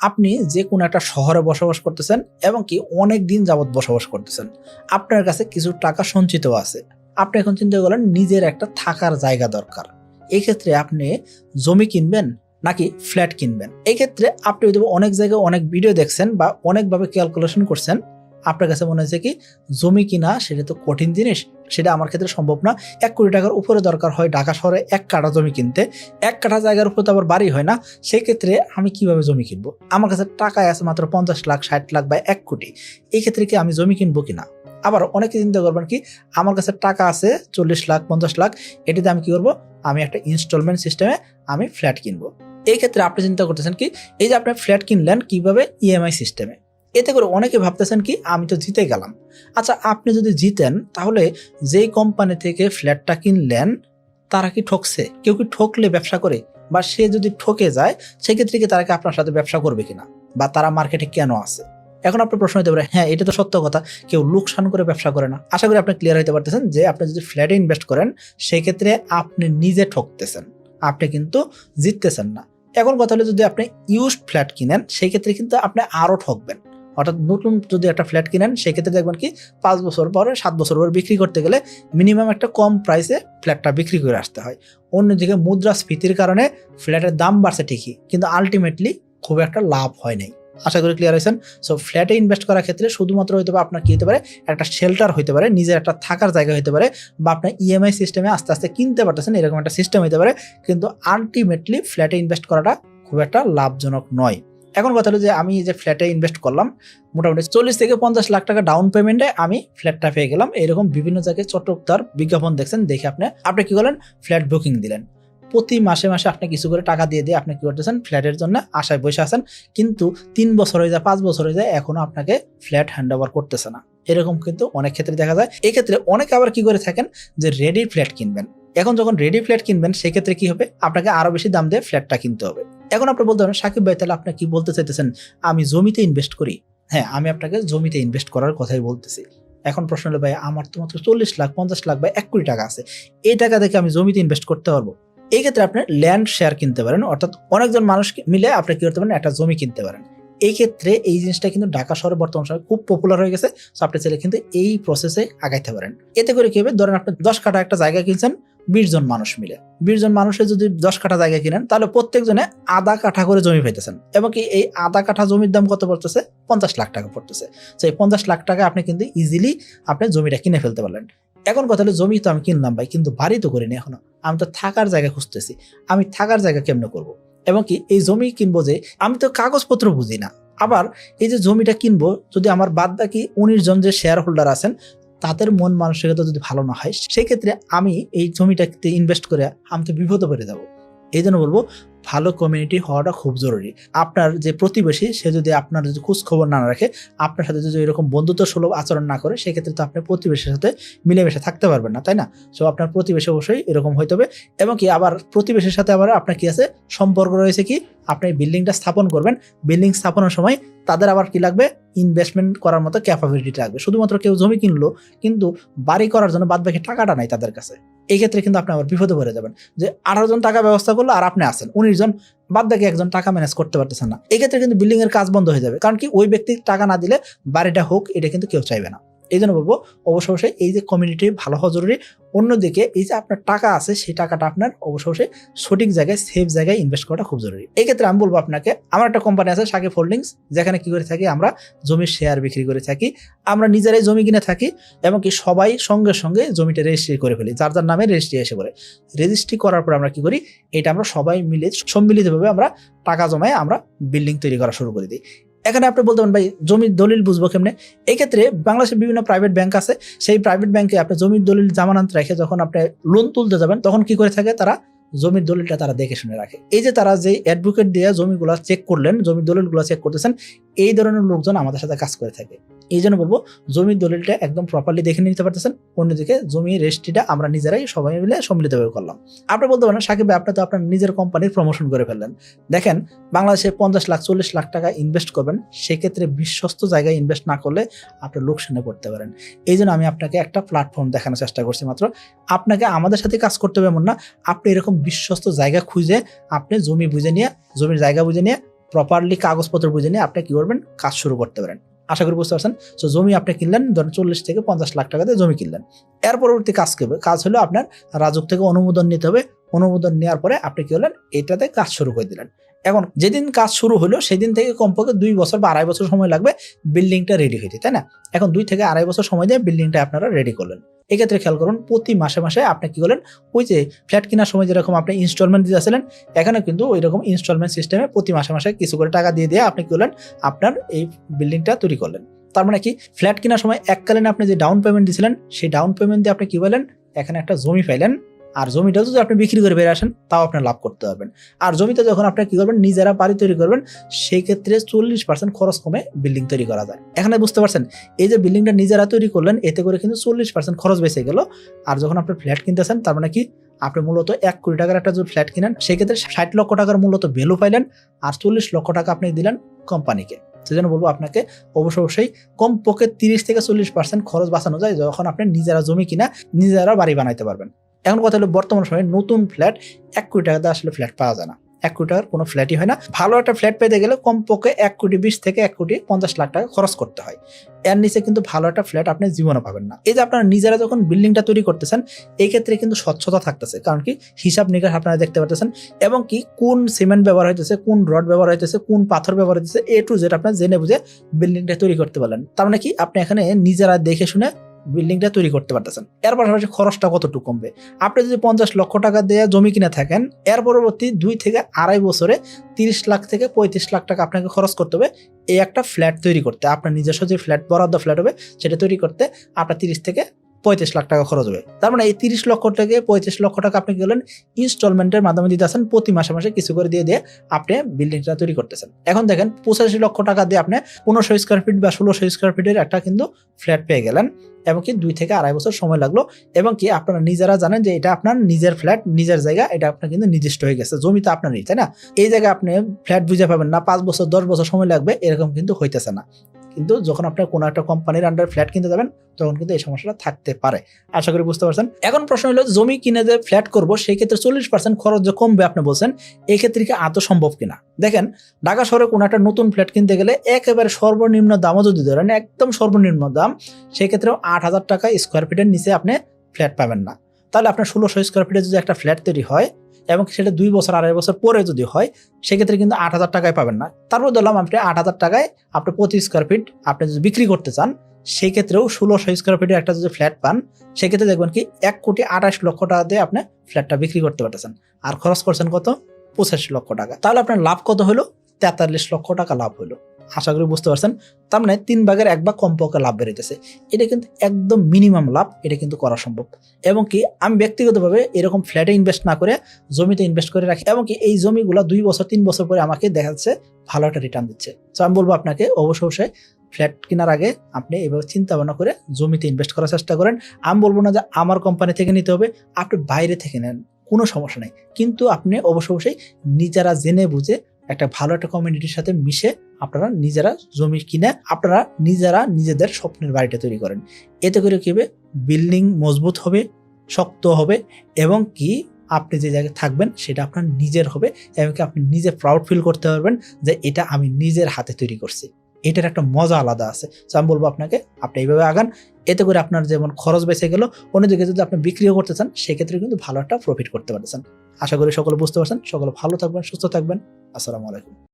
আপনি যে কোনো একটা শহরে বসবাস করতেছেন এবং কি অনেক দিন যাবৎ বসবাস করতেছেন, আপনার কাছে কিছু টাকা সঞ্চিত আছে। আপনি এখন চিন্তা করলেন নিজের একটা থাকার জায়গা দরকার। এই ক্ষেত্রে আপনি জমি কিনবেন নাকি ফ্ল্যাট কিনবেন? এই ক্ষেত্রে আপনি যদি অনেক জায়গায় অনেক ভিডিও দেখছেন বা অনেকভাবে ক্যালকুলেশন করছেন আপনার কাছে মনে হয়েছে কি, জমি কিনা সেটা তো কঠিন জিনিস, সেটা আমার ক্ষেত্রে সম্ভব না। এক কোটি টাকার উপরে দরকার হয় ঢাকা শহরে এক কাঠা জমি কিনতে। এক কাঠা জায়গার উপর তো আবার বাড়ি হয় না। সেই ক্ষেত্রে আমি কীভাবে জমি কিনবো? আমার কাছে টাকা আছে মাত্র পঞ্চাশ লাখ, ষাট লাখ বা এক কোটি। এই ক্ষেত্রে কি আমি জমি কিনবো কিনা? আবার অনেকে চিন্তা করবেন কি, আমার কাছে টাকা আছে চল্লিশ লাখ, পঞ্চাশ লাখ, এটিতে আমি কি করব? আমি একটা ইনস্টলমেন্ট সিস্টেমে আমি ফ্ল্যাট কিনবো। এই ক্ষেত্রে আপনি চিন্তা করতেছেন কি, এই যে আপনি ফ্ল্যাট কিনলেন কীভাবে ইএমআই সিস্টেমে এতে করে অনেকে ভাবতেছেন কি, আমি তো জিতে গেলাম। আচ্ছা আপনি যদি জিতেন, তাহলে যেই কোম্পানি থেকে ফ্ল্যাটটা কিনলেন, তারা কি ঠকছে? কেউ কি ঠকলে ব্যবসা করে? বা সে যদি ঠকে যায়, সেক্ষেত্রে কি তারা কি আপনার সাথে ব্যবসা করবে কিনা? বা তারা মার্কেটে কেন আছে? এখন আপনার প্রশ্ন হতে পারে হ্যাঁ এটা তো সত্য কথা, কেউ লোকসান করে ব্যবসা করে না। আশা করি আপনি ক্লিয়ার হতে পারতেছেন যে, আপনি যদি ফ্ল্যাটে ইনভেস্ট করেন, সেক্ষেত্রে আপনি নিজে ঠকতেছেন। আপনি কিন্তু জিততেছেন না। এখন কথা হলো, যদি আপনি ইউজড ফ্ল্যাট কিনেন সেই ক্ষেত্রে কিন্তু আপনি আরও ঠকবেন। অর্থাৎ নতুন যদি একটা ফ্ল্যাট কিনেন, সেক্ষেত্রে দেখবেন কি পাঁচ বছর পরে, সাত বছর পরে বিক্রি করতে গেলে মিনিমাম একটা কম প্রাইসে ফ্ল্যাটটা বিক্রি করে আসতে হয়। অন্যদিকে মুদ্রাস্ফীতির কারণে ফ্ল্যাটের দাম বাড়ছে ঠিকই, কিন্তু আলটিমেটলি খুব একটা লাভ হয় নাই। আশা করি ক্লিয়ার হয়েছেন? সো ফ্ল্যাটে ইনভেস্ট করার ক্ষেত্রে শুধুমাত্র হইতে পারে আপনার কি হতে পারে, একটা শেল্টার হতে পারে, নিজের একটা থাকার জায়গা হতে পারে, বা আপনার ইএমআই সিস্টেমে আস্তে আস্তে কিনতে পারতেছেন, এরকম একটা সিস্টেম হতে পারে, কিন্তু আলটিমেটলি ফ্ল্যাটে ইনভেস্ট করাটা খুব একটা লাভজনক নয়। এখন কথা হলো যে আমি যে ফ্ল্যাটে ইনভেস্ট করলাম, মোটামুটি চল্লিশ থেকে পঞ্চাশ লাখ টাকা ডাউন পেমেন্টে আমি ফ্ল্যাটটা পেয়ে গেলাম। এরকম বিভিন্ন জায়গায় চটকদার বিজ্ঞাপন দেখছেন, দেখে আপনি আপনি কি করলেন? ফ্ল্যাট বুকিং দিলেন। প্রতি মাসে মাসে আপনি কিছু করে টাকা দিয়ে দিয়ে আপনি কি করতেছেন? ফ্ল্যাটের জন্য আশায় বসে আছেন। কিন্তু তিন বছর হয়ে যায়, পাঁচ বছর হয়ে যায় এখনও আপনাকে ফ্ল্যাট হ্যান্ড ওভার করতেছে না। এরকম কিন্তু অনেক ক্ষেত্রে দেখা যায়। এক্ষেত্রে অনেকে আবার কি করে থাকেন? যে রেডি ফ্ল্যাট কিনবেন। এখন যখন রেডি ফ্ল্যাট কিনবেন, সেক্ষেত্রে কি হবে? আপনাকে আরও বেশি দাম দিয়ে ফ্ল্যাটটা কিনতে হবে। এখন আপনি বলতে পারেন সাকিব ভাই, তাহলে আপনি কি বলতে চাইতেছেন? আমি জমিতে ইনভেস্ট করি? হ্যাঁ আমি আপনাকে জমিতে ইনভেস্ট করার কথাই বলতেছি। এখন প্রশ্ন হলো, ভাই, আমার তো মাত্র চল্লিশ লাখ, পঞ্চাশ লাখ বা এক কোটি টাকা আছে। এই টাকা থেকে আমি জমিতে ইনভেস্ট করতে পারব? এই ক্ষেত্রে আপনি ল্যান্ড শেয়ার কিনতে পারেন। অর্থাৎ অনেকজন মানুষ মিলে আপনি কি করতে পারেন? একটা জমি কিনতে পারেন। এই ক্ষেত্রে এই জিনিসটা কিন্তু ঢাকা শহরে বর্তমান সময় খুব পপুলার হয়ে গেছে। সো আপনি চাইলে কিন্তু এই প্রসেসে আগাইতে পারেন। এতে করে কি হবে? ধরেন আপনি দশ কাঠা একটা জায়গা কিনছেন, বিশ জন মানুষ মিলে। বিশ জন মানুষের যদি দশ কাঠা জায়গা কিনেন, তাহলে প্রত্যেকজনে আধা কাঠা করে জমি পাইতেছেন। এবং কি এই আধা কাঠা জমির দাম কত পড়তেছে? পঞ্চাশ লাখ টাকা পড়তেছে। তো এই পঞ্চাশ লাখ টাকা আপনি কিন্তু ইজিলি আপনি জমিটা কিনে ফেলতে পারলেন। এখন কথা হলো, জমি তো আমি কিনলাম ভাই, কিন্তু বাড়ি তো করিনি এখনও। আমি তো থাকার জায়গা খুঁজতেছি। আমি থাকার জায়গা কেমনে করব? এবং কি এই জমি কিনবো যে আমি তো কাগজপত্র বুঝি না। আবার এই যে জমিটা কিনবো, যদি আমার বাদ বাকি উনিশ জন যে শেয়ার হোল্ডার আছেন, তাদের মন মানসিকতা যদি ভালো না হয়, সেক্ষেত্রে আমি এই জমিটাতে ইনভেস্ট করে আমি তো বিপদে পড়ে যাব। এই জন্য বলব ভালো কমিউনিটি হওয়াটা খুব জরুরি। আপনার যে প্রতিবেশী, সে যদি আপনার যদি খোঁজ খবর না রাখে, আপনার সাথে যদি এরকম বন্ধুত্ব সুলভ আচরণ না করে, সেক্ষেত্রে তো আপনি প্রতিবেশীর সাথে মিলেমিশে থাকতে পারবেন না, তাই না? সো আপনার প্রতিবেশী অবশ্যই এরকম হইতে হবে। এবং কি আবার প্রতিবেশীর সাথে আবার আপনার কি আছে? সম্পর্ক রয়েছে কি? আপনি বিল্ডিংটা স্থাপন করবেন। বিল্ডিং স্থাপনের সময় তাদের আবার কি লাগবে? ইনভেস্টমেন্ট করার মতো ক্যাপাবিলিটি লাগবে। শুধুমাত্র কেউ জমি কিনলো, কিন্তু বাড়ি করার জন্য বাদ বাকি টাকাটা নাই তাদের কাছে। এই ক্ষেত্রে কিন্তু আপনি আবার বিপদে পড়ে যাবেন। যে আঠারো জন টাকা ব্যবস্থা করল আর আপনি আসেন উনিশ জন বাদ বাকি একজন টাকা ম্যানেজ করতে পারতেছেন না। এক্ষেত্রে কিন্তু বিল্ডিংয়ের কাজ বন্ধ হয়ে যাবে। কারণ কি ওই ব্যক্তি টাকা না দিলে বাড়িটা হোক, এটা কিন্তু কেউ চাইবে না। এই জন্য বলব অবশ্য অবশ্যই এই যে কমিউনিটি ভালো হওয়া জরুরি। অন্যদিকে এই যে আপনার টাকা আছে, সেই টাকাটা আপনার অবশ্য অবশ্যই সঠিক জায়গায় সেফ জায়গায় ইনভেস্ট করাটা খুব জরুরি। এই ক্ষেত্রে আমি বলব আপনাকে, আমার একটা কোম্পানি আছে, সাকিব হোল্ডিংস যেখানে কি করে থাকি আমরা, জমির শেয়ার বিক্রি করে থাকি। আমরা নিজেরাই জমি কিনে থাকি এবং কি সবাই সঙ্গে সঙ্গে জমিটা রেজিস্ট্রি করে ফেলি, যার যার নামে রেজিস্ট্রি এসে পড়ে। রেজিস্ট্রি করার পর আমরা কি করি, এটা আমরা সবাই মিলে, সম্মিলিতভাবে আমরা টাকা জমায় আমরা বিল্ডিং তৈরি করা শুরু করে দিই। এখানে আপনি বলতে পারেন, ভাই, জমির দলিল বুঝব কেমনে? এক্ষেত্রে ক্ষেত্রে বাংলাদেশের বিভিন্ন প্রাইভেট ব্যাংক আছে। সেই প্রাইভেট ব্যাংকে আপনি জমির দলিল জামানত রেখে যখন আপনি লোন তুলতে যাবেন, তখন কি করে থাকে তারা? জমির দলিলটা তারা দেখে শুনে রাখে। এই যে তারা যে অ্যাডভোকেট দিয়ে জমিগুলো চেক করলেন, জমির দলিলগুলো চেক করতেছেন, এই ধরনের লোকজন আমাদের সাথে কাজ করে থাকে। এই জন্য বলব জমির দলিলটা একদম প্রপারলি দেখে নিতে পারতেছেন। অন্যদিকে জমি রেজিস্ট্রিটা আমরা নিজেরাই সবাই মিলে সম্মিলিতভাবে করলাম। আপনি বলতে পারেন, সাকিব আপনি তো আপনার নিজের কোম্পানির প্রমোশন করে ফেললেন। দেখেন, বাংলাদেশে পঞ্চাশ লাখ, চল্লিশ লাখ টাকা ইনভেস্ট করবেন, সেক্ষেত্রে বিশ্বস্ত জায়গায় ইনভেস্ট না করলে আপনি লোকসানে পড়তে পারেন। এই জন্য আমি আপনাকে একটা প্ল্যাটফর্ম দেখানোর চেষ্টা করছি মাত্র। আপনাকে আমাদের সাথে কাজ করতে হবে এমন না, আপনি এরকম বিশ্বস্ত জায়গা খুঁজে আপনি জমি বুঝে নিয়ে, জমির জায়গা বুঝে নিয়ে প্রপারলি কাগজপত্র বুঝে নিয়ে আপনি কী করবেন? কাজ শুরু করতে পারেন। আশা করি বুঝতে পারছেন? সো জমি আপনি কিনলেন, ধরেন চল্লিশ থেকে পঞ্চাশ লাখ টাকা দিয়ে জমি কিনলেন। এর পরবর্তী কাজ করবে কাজ হলো আপনার রাজুক থেকে অনুমোদন নিতে হবে। অনুমোদন নেওয়ার পরে আপনি কি হলেন এটাতে কাজ শুরু করে দিলেন। এখন যেদিন কাজ শুরু হলো, সেদিন থেকে কমপক্ষে দুই বছর বা আড়াই বছর সময় লাগবে বিল্ডিংটা রেডি হইতে, তাই না? এখন দুই থেকে আড়াই বছর সময় দিয়ে বিল্ডিংটা আপনারা রেডি করলেন। এক্ষেত্রে খেয়াল করুন, প্রতি মাসে মাসে আপনি কি করলেন, ওই যে ফ্ল্যাট কেনার সময় যেরকম আপনি ইনস্টলমেন্ট দিয়েছিলেন এখানে কিন্তু ওই রকম ইনস্টলমেন্ট সিস্টেমে প্রতি মাসে মাসে কিছু করে টাকা দিয়ে দিয়ে আপনি কি করলেন, আপনার এই বিল্ডিংটা তৈরি করলেন। তার মানে কি ফ্ল্যাট কেনার সময় এককালীন আপনি যে ডাউন পেমেন্ট দিয়েছিলেন সেই ডাউন পেমেন্ট দিয়ে আপনি কি বলেন এখানে একটা জমি পাইলেন আর জমিটা যদি আপনি বিক্রি করে বেরিয়ে আসেন, তাও আপনি লাভ করতে পারবেন। আর জমিতে যখন আপনি কি করবেন, নিজেরা বাড়ি তৈরি করবেন সেই ক্ষেত্রে চল্লিশ পার্সেন্ট খরচ কমে বিল্ডিং তৈরি করা যায়। এখানে বুঝতে পারছেন, এই যে বিল্ডিংটা নিজেরা তৈরি করলেন, এতে করে কিন্তু চল্লিশ পার্সেন্ট খরচ বেঁচে গেল। আর যখন আপনি ফ্ল্যাট কিনতেছেন, তার মানে কি, আপনি মূলত এক কোটি টাকার একটা যদি ফ্ল্যাট কিনেন, সেক্ষেত্রে ষাট লক্ষ টাকার মূলত ভ্যালু পাইলেন, আর চল্লিশ লক্ষ টাকা আপনি দিলেন কোম্পানিকে সেজন্য বলব আপনাকে, অবশ্যই অবশ্যই কমপক্ষে তিরিশ থেকে চল্লিশ পার্সেন্ট খরচ বাঁচানো যায়, যখন আপনি নিজেরা জমি কিনা নিজেরা বাড়ি বানাইতে পারবেন। এখন কথা হলো বর্তমান সময়ে নতুন ফ্ল্যাট এক কোটি টাকাতে আসলে ফ্ল্যাট পাওয়া যায় না। এক কোটি টাকার কোনো ফ্ল্যাটই হয় না। ভালো একটা ফ্ল্যাট পেতে গেলে কমপক্ষে এক কোটি বিশ থেকে এক কোটি পঞ্চাশ লাখ টাকা খরচ করতে হয়। এর নিচে কিন্তু ভালো একটা ফ্ল্যাট আপনি জীবনে পাবেন না। এই যে আপনারা নিজেরা যখন বিল্ডিংটা তৈরি করতেছেন, এই ক্ষেত্রে কিন্তু স্বচ্ছতা থাকতেছে। কারণ কি? হিসাব নিকাশ আপনারা দেখতে পাচ্ছেন এবং কি? কোন সিমেন্ট ব্যবহার হইতেছে, কোন রড ব্যবহার হইতেছে, কোন পাথর ব্যবহার হইতেছে, এ টু জেড আপনার জেনে বুঝে বিল্ডিংটা তৈরি করতে পারলেন। তার মানে কি? আপনি এখানে নিজেরা দেখে শুনে বিল্ডিংটা তৈরি করতে পারতেছেন। এর পাশাপাশি খরচটা কতটুকু কমবে? আপনি যদি পঞ্চাশ লক্ষ টাকা দিয়ে জমি কিনে থাকেন, এর পরবর্তী দুই থেকে আড়াই বছরে তিরিশ লাখ থেকে পঁয়ত্রিশ লাখ টাকা আপনাকে খরচ করতে হবে এই একটা ফ্ল্যাট তৈরি করতে। আপনার নিজস্ব যে ফ্ল্যাট, বরাদ্দ ফ্ল্যাট হবে, সেটা তৈরি করতে আপনার তিরিশ থেকে পঁয়ত্রিশ লাখ টাকা খরচ হবে। তার মানে এই তিরিশ লক্ষ থেকে পঁয়ত্রিশ লক্ষ টাকা আপনি করলেন? ইনস্টলমেন্টের মাধ্যমে দিতে আসেন, প্রতি মাসে মাসে কিছু করে দিয়ে দিয়ে আপনি বিল্ডিংটা তৈরি করতেছেন। এখন দেখেন, পঁচাশি লক্ষ টাকা দিয়ে আপনি পনেরোশো স্কোয়ার ফিট বা ষোলোশো স্কোয়ার ফিটের একটা কিন্তু ফ্ল্যাট পেয়ে গেলেন। এবং কি দুই থেকে আড়াই বছর সময় লাগল। এবং কি আপনারা নিজেরা জানেন যে এটা আপনার নিজের ফ্ল্যাট নিজের জায়গা, এটা আপনার কিন্তু নির্দিষ্ট হয়ে গেছে। জমি তো আপনারই, তাই না? এই জায়গায় আপনি ফ্ল্যাট বুঝে পাবেন না, পাঁচ বছর, দশ বছর সময় লাগবে, এরকম কিন্তু হইতেছে না। কিন্তু যখন আপনার কোনো একটা কোম্পানির আন্ডার ফ্ল্যাট কিনতে যাবেন, তখন কিন্তু এই সমস্যাটা থাকতে পারে। আশা করি বুঝতে পারছেন? এখন প্রশ্ন হলো, জমি কিনে যে ফ্ল্যাট করব সেই ক্ষেত্রে চল্লিশ পার্সেন্ট খরচ যে কমবে আপনি বলছেন এই ক্ষেত্রে কি আদৌ সম্ভব কিনা? দেখেন, ঢাকা শহরে কোনো একটা নতুন ফ্ল্যাট কিনতে গেলে একেবারে সর্বনিম্ন দামও যদি ধরেন, একদম সর্বনিম্ন দাম সেই ক্ষেত্রেও আট হাজার টাকা স্কোয়ার ফিটের নিচে আপনি ফ্ল্যাট পাবেন না। তাহলে আপনার ষোলোশো স্কোয়ার ফিটে যদি একটা ফ্ল্যাট তৈরি হয় এবং সেটা দুই বছর, আড়াই বছর পরে যদি হয়, সেক্ষেত্রে কিন্তু আট হাজার টাকায় পাবেন না। তারপর ধরলাম আপনি আট হাজার টাকায় আপনি পঁচিশ স্কোয়ার ফিট আপনি যদি বিক্রি করতে চান সেই ক্ষেত্রেও ষোলোশো স্কোয়ার ফিটের একটা যদি ফ্ল্যাট পান, সেক্ষেত্রে দেখবেন কি এক কোটি আঠাশ লক্ষ টাকা দিয়ে আপনি ফ্ল্যাটটা বিক্রি করতে পারতেছেন। আর খরচ করছেন কত? পঁচাশি লক্ষ টাকা। তাহলে আপনার লাভ কত হলো? তেতাল্লিশ লক্ষ টাকা লাভ হলো। আশা করি বুঝতে পারছেন। তার মানে তিন ভাগের এক ভাগ কমপক্ষে লাভ বেরোতেছে এটা কিন্তু একদম মিনিমাম লাভ, এটা কিন্তু করা সম্ভব। এবং কি আমি ব্যক্তিগতভাবে এরকম ফ্ল্যাটে ইনভেস্ট না করে জমিতে ইনভেস্ট করে রাখি। এবং কি এই জমিগুলো দুই বছর, তিন বছর পরে আমাকে দেখা যাচ্ছে ভালো একটা রিটার্ন দিচ্ছে। তো আমি বলব আপনাকে অবশ্যই অবশ্যই ফ্ল্যাট কেনার আগে আপনি এভাবে চিন্তা ভাবনা করে জমিতে ইনভেস্ট করার চেষ্টা করেন। আমি বলব না যে আমার কোম্পানি থেকে নিতে হবে, আপনি বাইরে থেকে নেন, কোনো সমস্যা নেই। কিন্তু আপনি অবশ্যই অবশ্যই নিজেরা জেনে বুঝে একটা ভালো একটা কমিউনিটির সাথে মিশে আপনারা নিজেরা জমি কিনে আপনারা নিজেরা নিজেদের স্বপ্নের বাড়িটা তৈরি করেন। এতে করে কি হবে? বিল্ডিং মজবুত হবে, শক্ত হবে এবং কি আপনি যে জায়গায় থাকবেন সেটা আপনার নিজের হবে এবং আপনি নিজে প্রাউড ফিল করতে পারবেন যে এটা আমি নিজের হাতে তৈরি করছি। এটার একটা মজা আলাদা আছে। তো আমি বলব আপনাকে, আপনি এইভাবে আগান, এতে করে আপনার যেমন খরচ বেঁচে গেল, অন্যদিকে যদি আপনি বিক্রিও করতে চান, সেক্ষেত্রে কিন্তু ভালো একটা প্রফিট করতে পারতেছেন। আশা করি সকলে বুঝতে পারছেন। সকলে ভালো থাকবেন, সুস্থ থাকবেন। আসসালামু আলাইকুম।